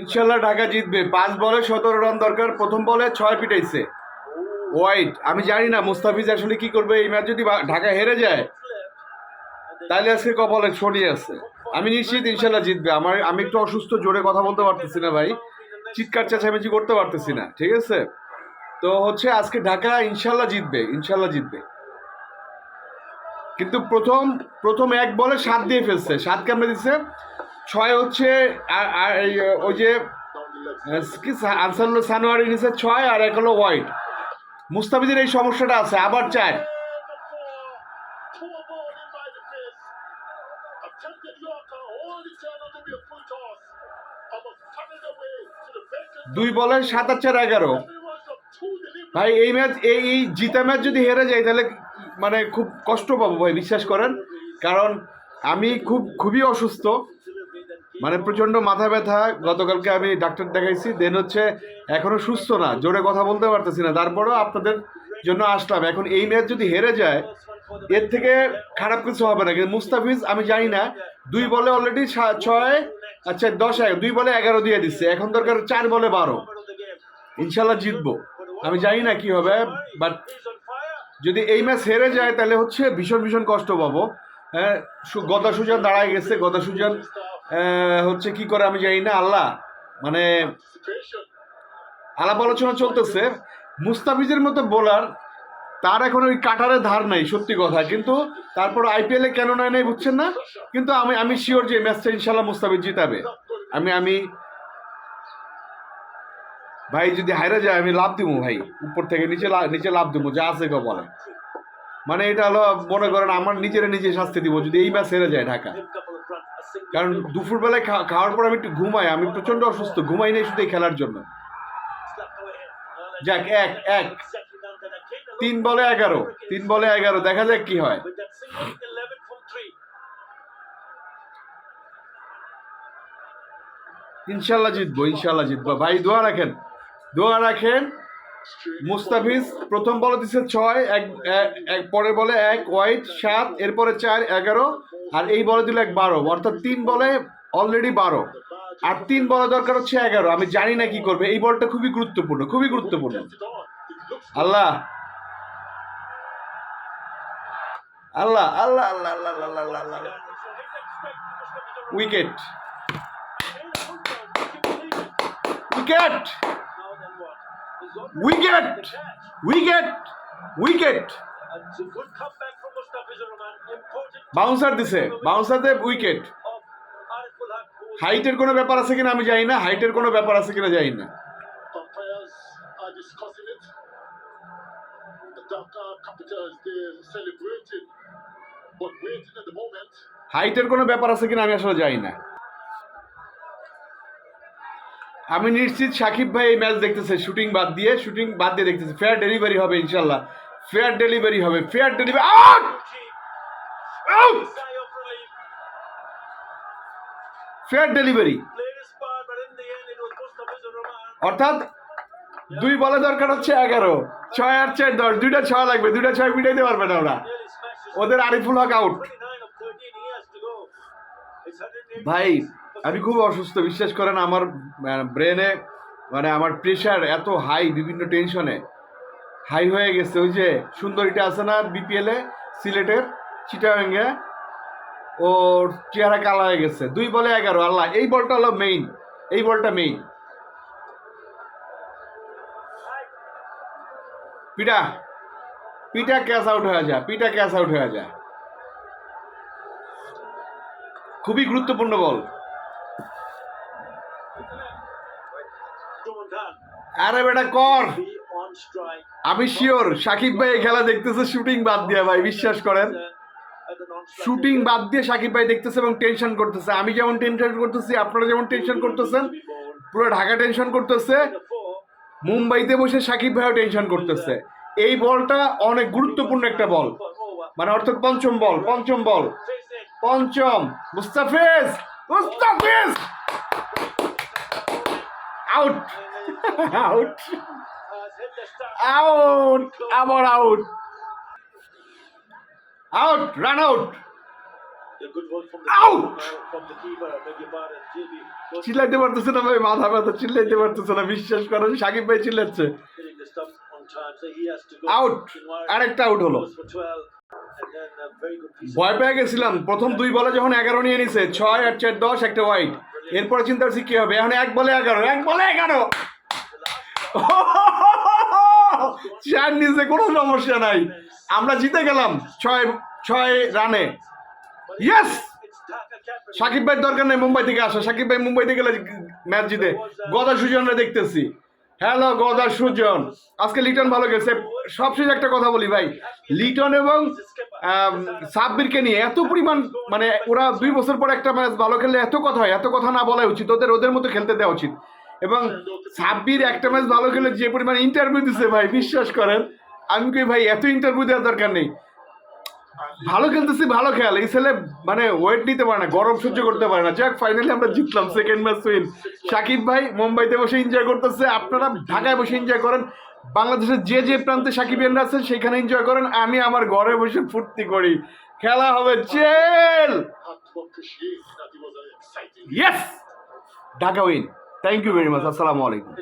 ইনশাল্লাহ ঢাকা জিতবে। পাঁচ বলে সতেরো রান দরকার, প্রথম বলে ছয় পিটাইছে। ওয়াইট, আমি জানি না মুস্তাফিজ আসলে কি করবে, এই ম্যাচ যদি ঢাকা হেরে যায়, তাহলে আজকে কপালে শনি আছে। আমি নিশ্চিত ইনশাল্লাহ জিতবে। আমার আমি একটু অসুস্থ, জোরে কথা বলতে পারতেছি না ভাই। চিৎকার চেঁচামেচি করতে পারতেছি না, ঠিক আছে? তো হচ্ছে আজকে ঢাকা ইনশাল্লাহ জিতবে ইনশাল্লাহ জিতবে। কিন্তু প্রথম প্রথম এক বলে সাত দিয়ে ফেলছে। সাত কেমনে দিচ্ছে ছয় হচ্ছে ওই যে কি আনসারুল সানোয়ার ইনিসের ছয় আর এক হলো হোয়াইট মুস্তাফিজের এই সমস্যাটা আছে, আবার চার। দুই বলে সাত চার এগারো। ভাই, এই ম্যাচ, এই এই জিতা ম্যাচ যদি হেরে যায়, তাহলে মানে খুব কষ্ট পাবো, ভাই, বিশ্বাস করেন। কারণ আমি খুব, খুবই অসুস্থ। মানে প্রচণ্ড মাথা ব্যথা। গতকালকে আমি ডাক্তার দেখাইছি, দেন হচ্ছে এখনও সুস্থ না, জোরে কথা বলতে পারতেছি না। তারপরেও আপনাদের জন্য আসলাম। এখন এই ম্যাচ যদি হেরে যায়, এর থেকে খারাপ কিছু হবে না। কিন্তু মুস্তাফিজ, আমি জানি না, দুই বলে অলরেডি ছয় আচ্ছা দশ দুই বলে এগারো দিয়ে দিচ্ছে। এখন দরকার চার বলে বারো। ইনশাল্লাহ জিতবো। আমি জানি না কি হবে বাট যদি এই ম্যাচ হেরে যায়, তাহলে হচ্ছে ভীষণ ভীষণ কষ্ট পাবো। হ্যাঁ গদা সুজন দাঁড়ায় গেছে, গদা সুজন হচ্ছে কি করে আমি জানি না, আল্লাহ মানে. আলাপ আলোচনা চলতেছে। মুস্তাফিজের মতো বোলার, তার এখন ওই কাটারে ধার নাই, সত্যি কথা। কিন্তু তারপর আইপিএলে কেন নয় নাই বুঝছেন না? কিন্তু আমি আমি শিওর যে ম্যাচটা ইনশাল্লাহ মুস্তাফিজ জিতাবে। আমি আমি, ভাই, যদি হাইরা যায়, আমি লাভ দিব ভাই। উপর থেকে নিচে নিচে লাভ দিব যা আছে গো বলে মানে এটা হলো, মনে করেন, আমার নিজের নিজে শাস্তি দিব, যদি এই ম্যাচ হেরে যায় ঢাকা। কারণ দুপুরবেলায় খাওয়ার পর আমি একটু ঘুমাই, আমি প্রচণ্ড অসুস্থ, ঘুমাই নাই শুধু এই খেলার জন্য। যাক, এক এক। তিন বলে এগারো, তিন বলে এগারো, দেখা যাক কি হয়। ইনশাল্লাহ জিতবো ইনশাল্লাহ জিতবো। ভাই, দোয়া রাখেন। দোয়া রাখেন। মুস্তাফিজ, প্রথম বলে দিচ্ছে ছয়, এক পরে বলে এক হোয়াইট সাত, এরপরে চার, এগারো। আর এই বলে দিল এক বারো, অর্থাৎ তিন বলে অলরেডি বারো। আর তিন বলে দরকার হচ্ছে এগারো, আমি জানি না কি করবে। এই বলটা খুবই গুরুত্বপূর্ণ খুবই গুরুত্বপূর্ণ। আল্লাহ। আল্লাহ আল্লাহ আল্লাহ আল্লাহ আল্লাহ আল্লাহ আল্লাহ wicket wicket wicket wicket wicket bouncer দিছে। বাউন্সার দেব উইকেট হাইটের কোনো ব্যাপার আছে কিনা আমি জানি না। হাইটের কোনো ব্যাপার আছে কিনা জানি না. হাইটের কোনো ব্যাপার আছে কিনা আমি আসলে জানি না। আমি নিশ্চিত সাকিব ভাই এই ম্যাচ দেখতেছে। শুটিং বাদ দিয়ে শুটিং বাদ দিয়ে দেখতেছে। ফেয়ার ডেলিভারি হবে ইনশাল্লাহ ফেয়ার ডেলিভারি হবে ফেয়ার ডেলিভারি ফেয়ার ডেলিভারি অর্থাৎ দুই বলে দরকার হচ্ছে এগারো, ছয় আর চার দশ, দুইটা ছয় লাগবে, দুইটা ছয় মিটাইতে পারবে না ওরা। ওদের আরিফুল হক আউট ভাই, আমি খুব অসুস্থ, বিশ্বাস করেন আমার ব্রেনে মানে আমার প্রেশার এত হাই বিভিন্ন টেনশনে হাই হয়ে গেছে। ওই যে সুন্দরীটা আছে না বিপিএলে সিলেটের, চিটাগাঙ্গে, ওর চেহারা কালা হয়ে গেছে। দুই বলে এগারো, আল্লাহ। এই বলটা হলো মেইন এই বলটা মেইন পিটা পিটা ক্যাশ আউট হয়ে যায় পিটা ক্যাশ আউট হয়ে যায় খুবই গুরুত্বপূর্ণ বল। আরে বেটা, কর। আমি শিওর সাকিব ভাই খেলা দেখতেছে শুটিং বাদ দিয়ে ভাই, বিশ্বাস করেন। শুটিং বাদ দিয়ে সাকিব ভাই দেখতেছে এবং টেনশন করতেছে। আমি যেমন টেনশন করতেছি, আপনারা যেমন টেনশন করতেছেন, পুরো ঢাকা টেনশন করতেছে। মুম্বাইতে বসে সাকিব ভাইও টেনশন করতেছে। এই বলটা অনেক গুরুত্বপূর্ণ একটা বল। মানে অর্থাৎ পঞ্চম বল পঞ্চম বল। পঞ্চম, Mustafiz Mustafiz! Out out out আবার আউট আউট রান আউট চিল্লাইতে পারতেছে না ভাই মাথা ব্যথা চিল্লাইতে পারতেছে না বিশ্বাস করেন সাকিব ভাই চিল্লাচ্ছে। আউট আরেকটা আউট হলো। ভয় পেয়ে গেছিলাম প্রথম দুই বলে যখন এগারো নিয়ে নিছে ছয় আট চার দশ একটা হোয়াইট এরপরে চিন্তা করছি কি হবে এখন এক বলে এগারো এক বলে এগারো। চার নিচে কোনো সমস্যা নাই। আমরা জিতে গেলাম ছয় ছয় রানে। ইয়েস. সাকিব ভাইয়ের দরকার নেই মুম্বাই থেকে আসা। সাকিব ভাই মুম্বাইতে গেলে ম্যাচ জিতে। গদা সুজনরা দেখতেছি। হ্যালো গদা সুজন। আজকে লিটন ভালো গেছে সবশেষে একটা কথা বলি ভাই। লিটন এবং সাব্বিরকে নিয়ে এত পরিমাণ মানে ওরা দুই বছর পর একটা ম্যাচ ভালো খেললে এত কথা হয়, এত কথা না বলাই উচিত। ওদের ওদের মতো খেলতে দেওয়া উচিত। এবং সাব্বির একটা ম্যাচ ভালো খেলে যে পরিমাণ ইন্টারভিউ দিছে ভাই বিশ্বাস করেন আমি কই ভাই এত ইন্টারভিউ দেওয়ার দরকার নেই। ভালো খেলতেছি ভালো খেল। এই ছেলে মানে ওয়েট নিতে পারে না গরম সহ্য করতে পারে না। যাক ফাইনালি আমরা জিতলাম সেকেন্ড ম্যাচ উইন সাকিব ভাই মুম্বাইতে বসে এনজয় করতেছে। আপনারা ঢাকায় বসে এনজয় করেন। বাংলাদেশের যে যে প্রান্তে সাকিবিয়ানরা আছেন সেখানে এনজয় করেন। আমি আমার ঘরে বসে ফুর্তি করি। খেলা হবে exciting yes Dhaka win Thank you very much. Assalamu alaikum.